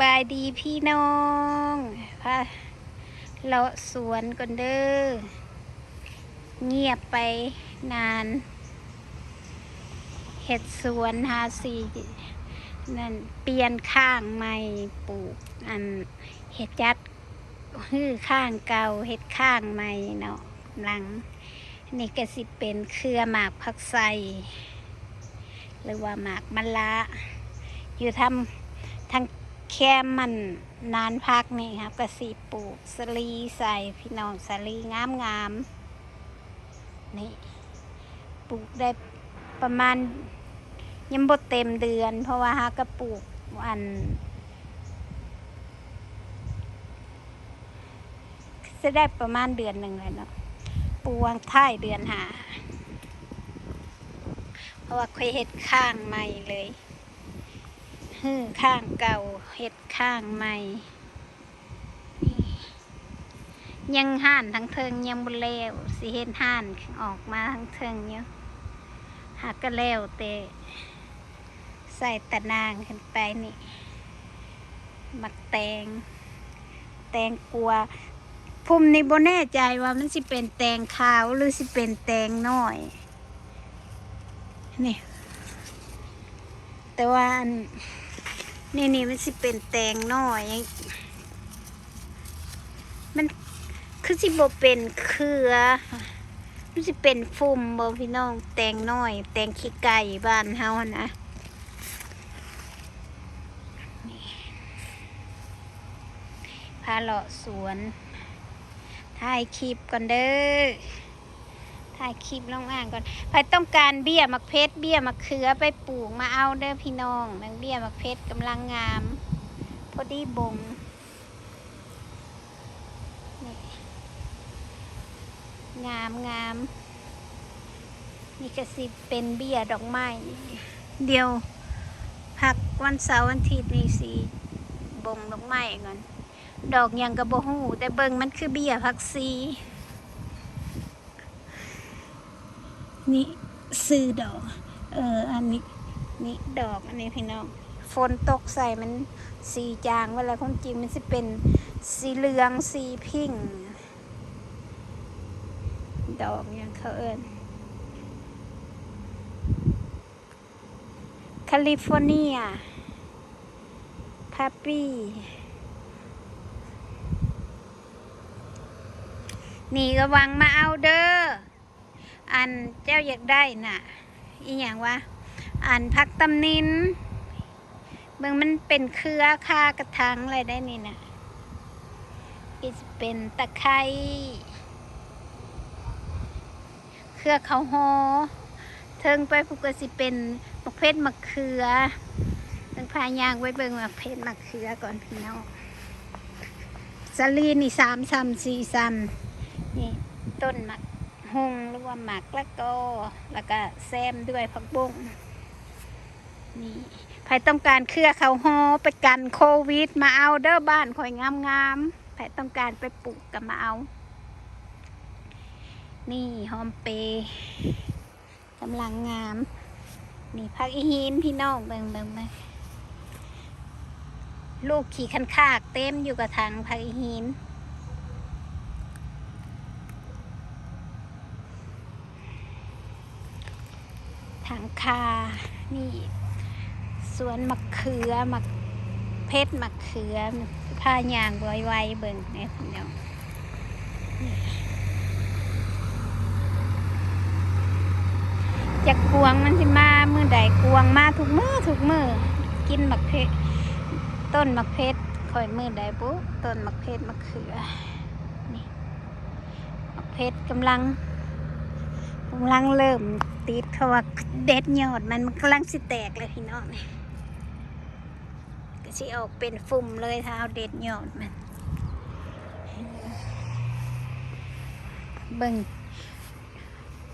บายดีพี่น้องพาเลาะสวนก่อนเด้อ เงียบไปนาน เห็ดสวนหาสีนั่นเปลี่ยนข้างใหม่ปลูก อันเห็ดยัดฮื้อข้างเก่าเห็ดข้างใหม่เนาะกำลัง นี่ก็สิเป็นเครือหมากผักไสหรือว่าหมากมะละอยู่ทำทา แคมมันนานพักนี่ครับก็สีปลูกสลีใส่พี่น้องสลีงามงามๆนี่ปลูกได้ประมาณยังบดเต็มเดือน เพราะว่าฮะก็ปลูกอันจะได้ประมาณเดือนหนึ่งเลยเนาะปลูกวางท้ายเดือนหาเพราะว่าเคยเห็ดข้างใหม่เลย ฮือข้างเก่าเห็ดข้างใหม่ ยังห่านทั้งเทิงยังบุแล้วสิเห็นห่านออกมาทั้งเทิงเนาะหากก็แล้วแต่ใส่ตะนางขึ้นไปนี่มักแตง แตงกลัวพุ่มนี่บ่แน่ใจว่ามันสิเป็นแตงขาวหรือสิเป็นแตงน้อย นี่ แต่ว่าอัน นี่นี่มันสิเป็นแตงน้อยมันคือสิบเป็นเครือมันสิเป็นฟุ่มบ่พี่น้อง แตงน้อย แตงขี้ไก่บ้านเฮานะพาเลาะสวนถ่ายคลิปก่อนเด้อ ถ่ายคลิปลองอ่านก่อนใครต้องการเบี้ยมักเพชรเบี้ยมักเขือไปปลูกมาเอาเด้อพี่น้องนังเบี้ยมักเพชรกำลังงาม พอดีบงนี่งามงามนี่ก็สิเป็นเบี้ยดอกไม้เดียวพักวันเสาร์วันอาทิตย์นี่สิบงดอกไม้ก่อน ดอกยังกระโบหูแต่เบิ่งมันคือเบี้ยผักซี นี่ซื้อดอก เออ อันนี้นี่ดอกอันนี้พี่น้องฝนตกใส่มันสีจางเวลาความจริงมันจะเป็นสีเหลืองสีพิงดอกหยังเขาเอิญแคลิฟอร์เนียพาปี้นี่ระวังมาเอาเด้อ อันเจ้าอยากได้น่ะ อีหยังวะอันพักตำนินเบิ่งมันเป็นเครือคากระทังอะไรได้นี่น่ะก็จะเป็นตะไคร้เครือเขาหอเทิงไปผูกก็สิเป็นมะเพชรมะเขือเบิ่งพายางไว้เบิ่งมะเพชรมะเขือก่อนพี่น้องสลีนี่สามซ้ำสี่ซ้ำนี่ต้นมัก ฮงหรือว่าหมักแล้วก็แล้วก็แซมด้วยผักบุ้งนี่ใครต้องการเครือเขาฮอไปกันโควิด มาเอาเด้อบ้านคอยงามงามๆใครต้องการไปปลูกก็มาเอา นี่หอมเปย์กำลังงาม นี่พักอีหินพี่น้องเบิ่งเบิ่งมาลูกขี่คันคากเต็มอยู่กับทางพักอีหิน ทางคา นี่ สวนมะเขือมะเพชรมะเขือผ้ายางไวไวๆเบิ่งเนี่ยพี่น้องนี่จะกวงมันสิมามือใดกวงมาทุกมือทุกมือกินมะเพชรต้นมะเพชรคอยมือใดปุ๊ต้นมะเพชรมะเขือนี่มะเพชรกำลัง กำลังเริ่มติดเขาว่าเด็ดยอดมันกำลังสิแตกเลยพี่น้องนี่ก็สิออกเป็นฝุ่มเลยถ้าเอาเด็ดยอดมัน เบิ่ง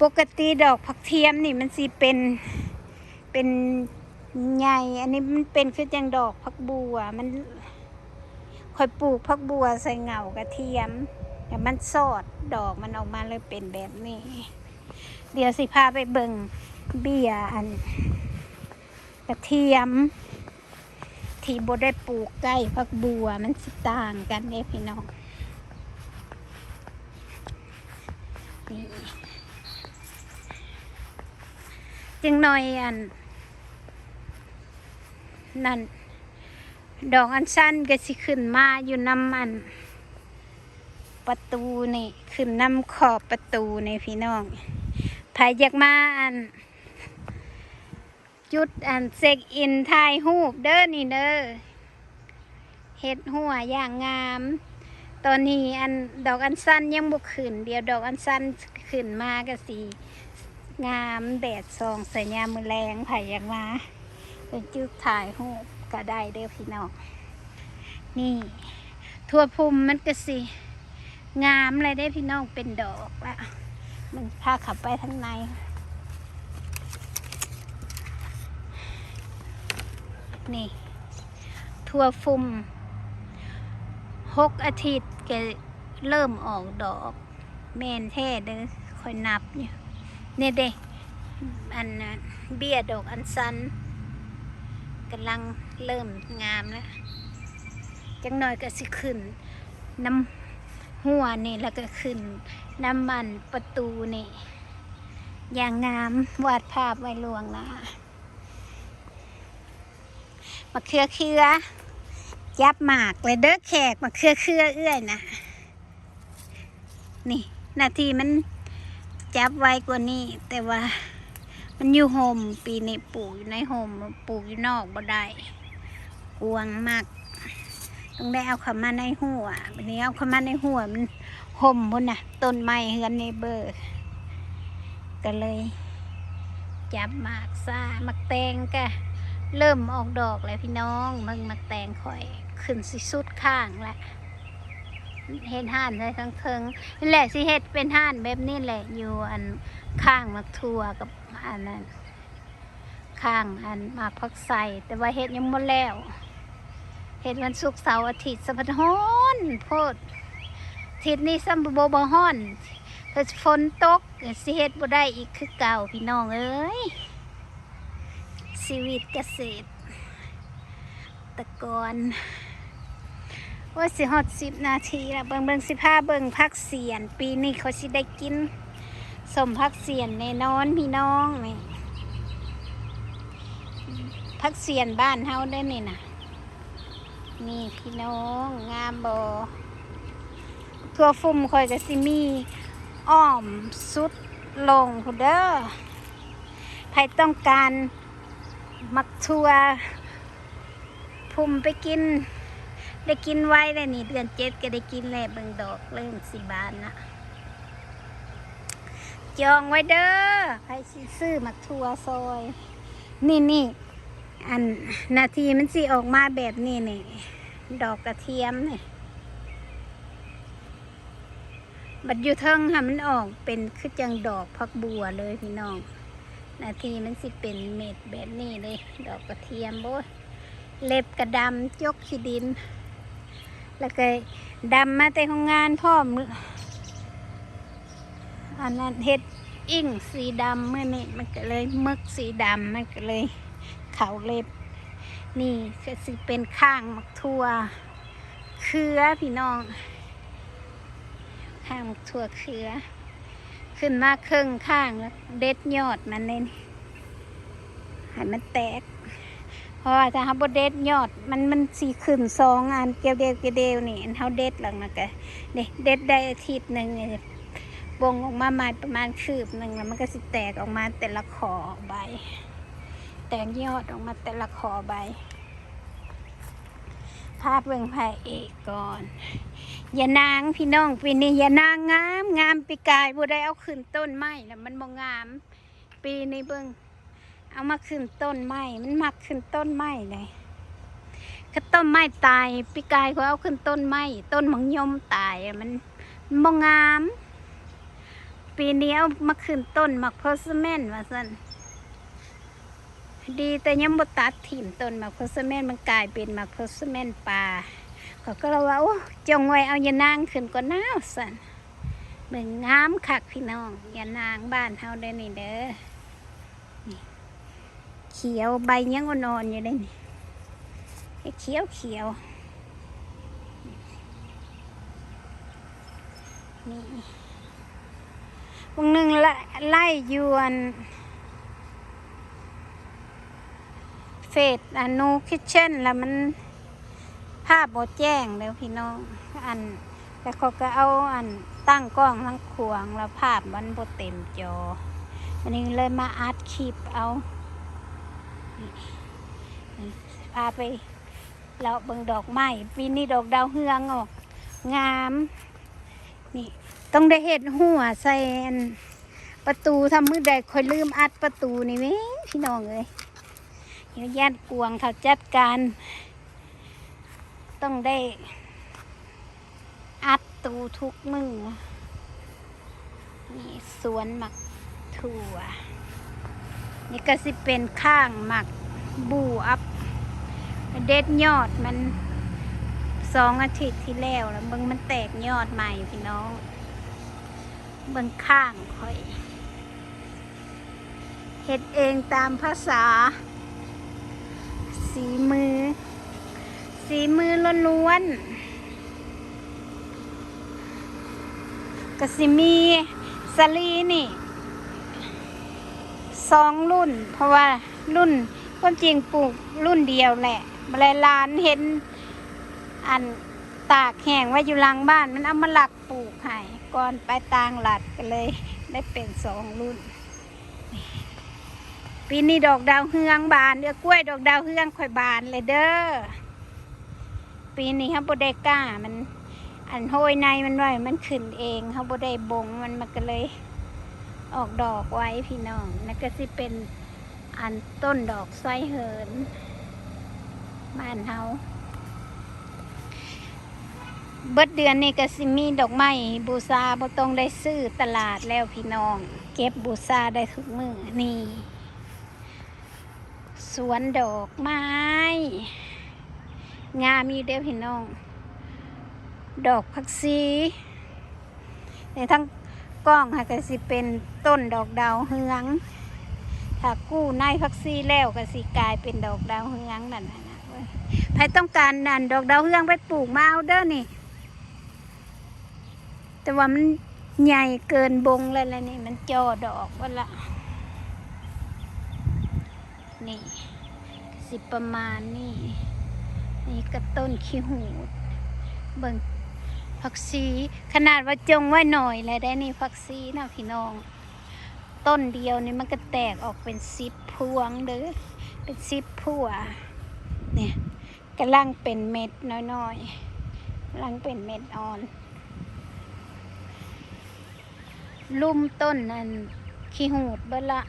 ปกติดอกผักเทียมนี่มันสิเป็นเป็นใหญ่อันนี้มันเป็นคือจังดอกผักบัว มันคอยปลูกผักบัวใส่เหงากระเทียมแต่มันสอดดอกมันออกมาเลยเป็นแบบนี้ เดี๋ยวสิพาไปเบิ่งเบียร์อันกระเทียม ที่บ่ได้ปลูกใกล้พักบัวมันสิต่างกันเด้พี่น้องนี่จึงหน่อยอัน นั่น ดอกอันสั้นก็สิขึ้นมาอยู่น้ำมัน ประตูนี่ ขึ้นน้ำขอบประตูนี่พี่น้อง ใครอยากมาอัน จุดอันเซ็กอินถ่ายรูปเด้อนี่เด้อเฮ็ดหัวอย่างงาม ตอนนี้อันดอกอันสั้นยังบุกขึ้น เดียวดอกอันสั้นขึ้นมาก็สีงามแดดส่องส่ยามมือแรงไผ่อยากมา เป็นจุดถ่ายรูปก็ได้เด้อพี่น้องนี่ทั่วภูมิมันก็สิ งามเลยได้พี่น้องเป็นดอกละ มันพาขับไปทางใน นี่ ทั่วฟุมหกอาทิตย์แกเริ่มออกดอกแมนแท้เด้อคอยนับอยู่เนี่ยเด้อันนั้นเบี้ยดอกอันสันกำลังเริ่มงามแล้วจังหน่อยก็สิขึ้นน้ำ หัวนี่แล้วก็ขึ้นน้ำมันประตูนี่ อย่างงามวาดภาพไว้ลวงนะมะเขือเคือยับหมากเลยเด้อแขกมะเขือเคือเอื้อยนะนี่นาทีมันจับไวกว่านี้ แต่ว่ามันอยู่โฮมปีนี้ปลูกอยู่ในโฮมปลูกอยู่นอกบ่ได้กวงมาก ต้องได้เอาเข้ามาในหัววันนี้เอาเข้ามาในหัวมันห่มบนน่ะต้นไม้เฮือนในเบอร์ก็เลย จับหมากซ่าหมักแตงก็เริ่มออกดอกแล้วพี่น้องมึงหมักแตงข่อยขึ้นสิสุดข้างล้วเห็ดห่านเลยทั้งเทิงนี่แหละสิเห็ดเป็นห่านแบบนี้แหละอยู่อันข้างมักทัวกับอันนั้นข้างอันหมากพักใส่แต่ว่าเห็ดยังหมดแล้ว เห็นวันศุกร์เสาร์อาทิตย์สะพัดฮ้อนโพดอาทิตย์นี้ซัมบโบฮ้อนเกิดฝนตกก็สิเฮ็ดบ่ได้อีกคือเก่าพี่น้องเอ้ยชีวิตเกษตรตะกอนว่าสิฮอดสิบนาทีล้วเบิงเบิงสิพาเบิงพักเสียน ปีนี้เขาสิได้กินสมพักเสียนแน่นอนพี่น้องนี่พักเสียนบ้านเฮาได้อนี่นะ นี่พี่น้องงามบอทั่วฟุ่มคอยจะสิมีอ้อมสุดลงพุนเด้อใครต้องการมักทัวพุ่มไปกิน ได้กินไว้เลยนี่เดือนเจ็ดก็ได้กินแล้วเบิ่งดอกเริ่มสีบานนะจองไว้เด้อใครซื้อมักทัวซอย นี่นี่ อันนาทีมันสิออกมาแบบนี้นี่ดอกกระเทียมนี่บัดอยู่เทิงค่ะมันออกเป็นคือจังดอกพักบัวเลยพี่น้อง นาทีมันสิเป็นเม็ดแบบนี้เลย ดอกกระเทียมโบ้เล็บกระดำจกขี้ดิน แล้วก็ดำมาแต่ของงานพ่อมออันนั้นเฮ็ดอิ่งสีดำเมื่อนี่มันก็เลยมึกสีดำมันก็เลย เขาเล็บ นี่ก็สิเป็นข้างมักทั่วเครือพี่น้อง ข้างมักทั่วเครือ ขึ้นมาครึ่งข้างแล้วเด็ดยอดมันเลยนี่ให้มันแตกเพราะว่าถ้าเขาบดเด็ดยอดมันมันสีขึ้นสองอันเกลียวเดียวเกลียวเดียวนี่อันเขาเด็ดหลังนะกะเด็ดเด็ดได้อาทิตย์หนึ่งเนี่ยบงออกมาใหม่ประมาณคืบหนึ่งแล้วมันก็สิแตกออกมาแต่ละขอใบ แตกยอดออกมาแต่ละขอใบ ภาพเบิ่งพระเอกก่อนอย่านางพี่น้องปีนี้อย่านางงามงามปีกายบ่ได้เอาขึ้นต้นไม้แล้วมันบ่งาม ปีนี้เบิ่งเอามาขึ้นต้นไม้มันมักขึ้นต้นไม้เลยก็ต้นไม้ตายปีกายเขาเอาขึ้นต้นไม้ต้นมังยมตายมันมันบ่งาม ปีนี้เอามาขึ้นต้นมักโพสเมนว่าซั่น ดีแต่ยังบ่ตัดถิ่มต้นมาโพสเมนมันกลายเป็นมาโพสเมนป่าเขาก็เลยว่าโอ้จงไว้เอายานางขึ้นก็น่าวสันเบิ่งงามคักพี่น้องยานางบ้านเฮาได้นี่เด้อเขียวใบยังอ่อนอยู่ได้นี่เห็ดเขียวเขียวนี่วงหนึ่งไล่ยวน เฟดอนูคิทเช่นแล้วมันภาพบดแจ้งแล้วพี่น้อง อันแล้วเขาก็เอาอันตั้งกล้องทั้งขวางแล้วภาพมันบดเต็มจออันนี้เลยมาอัดคลิปเอาพาไปเราเบิ่งดอกไม้ปีนี้ดอกดาวเฮืองออก งาม นี่ ต้องได้เห็ดหัวใส่อันประตูทำมือใดคอยลืมอัดประตูนี่ไหมพี่น้องเอ้ย เดี๋ยวญาติกวงเขาจัดการ ต้องได้อัดตูทุกมือนี่สวนหมักถั่ว นี่ก็สิเป็นข้างหมักบูอัพเด็ดยอดมันสองอาทิตย์ที่แล้วแล้วเบิ่งมันแตกยอดใหม่พี่น้อง เบิ่งข้างค่อยเฮ็ดเองตามภาษา สีมือ สีมือล้วนๆกสิมีสลีนี่สองรุ่น เพราะว่ารุ่นความจริงปลูกรุ่นเดียวแหละมลายลานเห็น อันตากแห้งไว้อยู่หลังบ้านมันเอามาหลักปลูกให้ก่อนไปต่างหลัดก็เลย ได้เป็นสองรุ่น ปีนี้ดอกดาวเฮืองบานเดือกล้วยดอกดาวเฮืองค่อยบานเลยเด้อ ปีนี้ครับโบได้กล้ามัน อันโหยในมันไว้มันขึ้นเองเขาโบได้บงมันมันก็เลย ออกดอกไว้พี่น้องนั่นก็สิเป็นอันต้นดอกไส้เหิน บ้านเฮาเบิดเดือนนี้ก็สิมีดอกไม้บูชาบ่ต้องได้ซื้อตลาดแล้วพี่น้อง เก็บบูชาได้ทุกมือนี่ สวนดอกไม้ งามอยู่เด้อพี่น้อง ดอกผักชีในทั้งกล้องค่ะก็สิเป็นต้นดอกดาวเฮือง ถ้ากู้ในพักซีแล้วก็สิกลายเป็นดอกดาวเฮืองนั่นนะเว้ยใครต้องการนั่นดอกดาวเฮืองไปปลูกมาเอาเด้อนี่ แต่ว่ามันใหญ่เกินบงเลยแล้วนี่มันจอดอกว่าละ นี่ สิประมาณนี่ นี่ก็ต้นขี้หูด เบิ่งผักชีขนาดว่าจงไว้หน่อยเลยได้นี่ผักชีนะพี่น้อง ต้นเดียวนี่มันก็แตกออกเป็นสิบพวงเด้อเป็นสิบพัวเนี่ยกำลังเป็นเม็ดน้อยๆกำลังเป็นเม็ดอ่อน ลุ่มต้นนั่นขี้หูดเบิดละ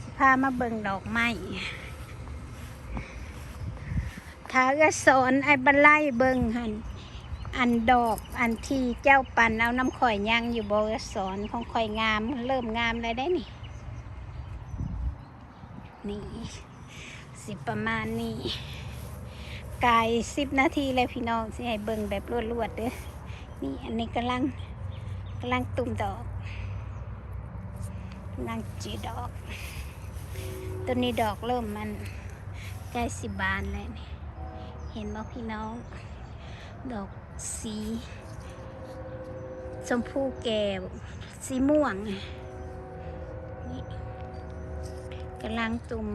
สิพามาเบิ่งดอกไม้ถ้าก็สอนไอ้บันไลเบิ่งหันอันดอกอันที่เจ้าปันเอาน้ำข่อยย่างอยู่บกสอนของข่อยงาม เริ่มงามเลยได้นี่ นี่ สิประมาณนี้กายสิบนาทีเลยพี่น้องสิให้เบิ่งแบบรวดๆเด้อนี่อันนี้กำลังกำลังตุ่มดอกกำลังจีดอก ตัวนี้ดอกเริ่มมันใกล้สิบานแล้วนี่เห็นไหมพี่น้อง ดอกสีชมพูแก้วสีม่วงนี่กำลังตุ่ม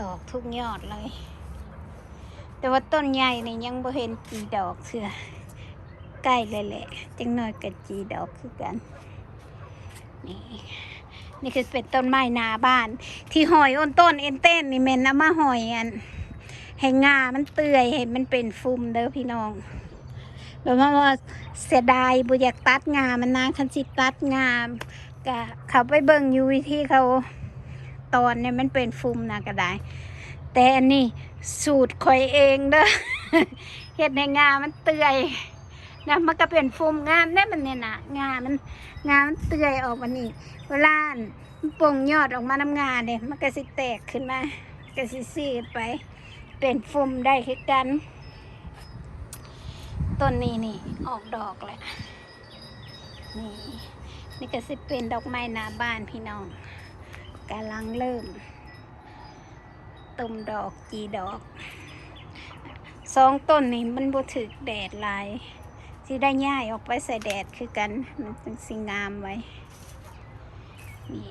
ดอกทุกยอดเลย แต่ว่าต้นใหญ่นี่ยังบ่เห็นจีดอกเสือใกล้เลยแหละจังหน่อยกับจีดอกคือกัน นี่ นี่คือเป็นต้นไม้หนาบ้าน ที่หอยอ้นต้นเอ็นเต้นนี่แม่นเอามาหอยอันให้งามันเตื่อยให้มันเป็นฟุมเด้อพี่น้องแบบว่าว่าเสียดายบุอยากตัดงามันนะคันสิตัดงามก็เขาไปเบิ่งอยู่วิธีเขาตอนเนี่ยมันเป็นฟุมนะก็ได้ แต่อันนี้สูตรข่อยเองเด้อเฮ็ดให้งามันเตื่อย นะมันก็เป็นฟุมงามได้มันเนี่ยนะงามันงามันเตื่อยออกมานี่เวลาอันมันป่งยอดออกมาน้ำงาเนี่ยมันก็สิแตกขึ้นมาก็สิซีดไป เป็นฟุมได้คือกันต้นนี้นี่ออกดอกแหละนี่นี่ก็สิเป็นดอกไม้หน้าบ้านพี่น้องกำลังเริ่มต้มดอกจีดอกสองต้นนี่มันบ่ถึกแดดลาย สิได้ย่ายออกไปใส่แดดคือกัน มันจึงสิงามไว้ นี่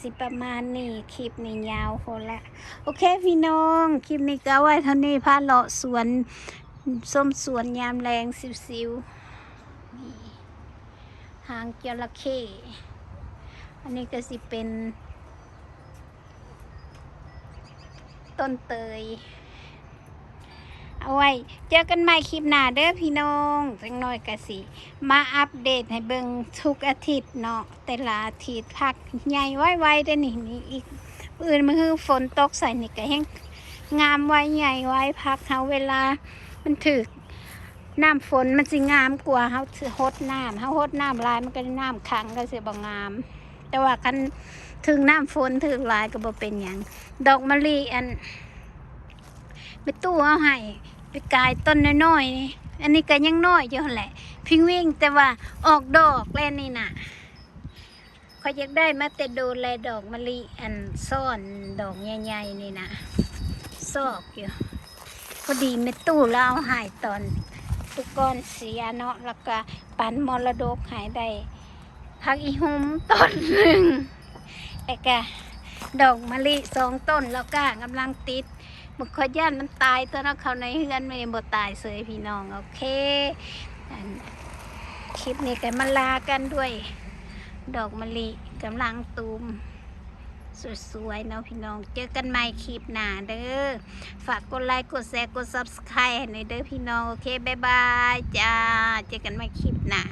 สิประมาณนี้คลิปนี้ยาวโคนละ โอเคพี่น้อง คลิปนี้ก็เอาไว้เท่านี้พาเลาะสวน ส้มสวนยามแรงสิวๆนี่หางจระเข้อันนี้ก็สิเป็นต้นเตย เอาไว้ เจอกันใหม่คลิปหน้าเด้อพี่น้องจังน้อยกะสิ มาอัปเดตให้เบิ่งทุกอาทิตย์เนาะแต่ละอาทิตย์พักใหญ่ไว้ไว้ได้นี่นี่อีกอื่นมาคือฝนตกใส่นี่ก็แห้งงามไว้ใหญ่ไว้พักเฮาเวลา มันถึกน้ำฝนมันสิงามกว่าเฮาหดน้ำเฮาหดน้ำลายมันก็น้ำขังก็สิบ่งาม แต่ว่าคันถึงน้ำฝนถึงลายก็บ่เป็นหยังดอกมะลิอัน ไปตู้เอาให้ไปกายต้นน้อยๆนี่อันนี้ก็ยังน้อยอยู่แหละ พิงวิ่งแต่ว่าออกดอกแล้วนี่น่ะเขาอยากได้มาแต่ดูแลดอกมะลิอันซ่อนดอกใหญ่ๆนี่นะซอกอยู่พอดีเม็ดตู้แล้วเอาหายตอนตุกอนเสียเนาะแล้วก็ปันมรดกหายได้พักอีหุมต้นหนึ่งแล้ก็ดอกมะลิสองต้นแล้วก็กำลังติด บุกขอย่านมันตายตัวนั้นเขาในเฮือนไม่บ่ตายเสยพี่น้องโอเคคลิปนี้กันมาลากันด้วย ดอกมะลิกำลังตูมสวยๆเนาะพี่น้อง เจอกันใหม่คลิปหน้าเด้อ ฝากกดไลค์ กดแชร์ กด subscribe ให้หน่อยเด้อพี่น้อง โอเค บ๊ายบาย จ้า เจอกันใหม่คลิปหน้า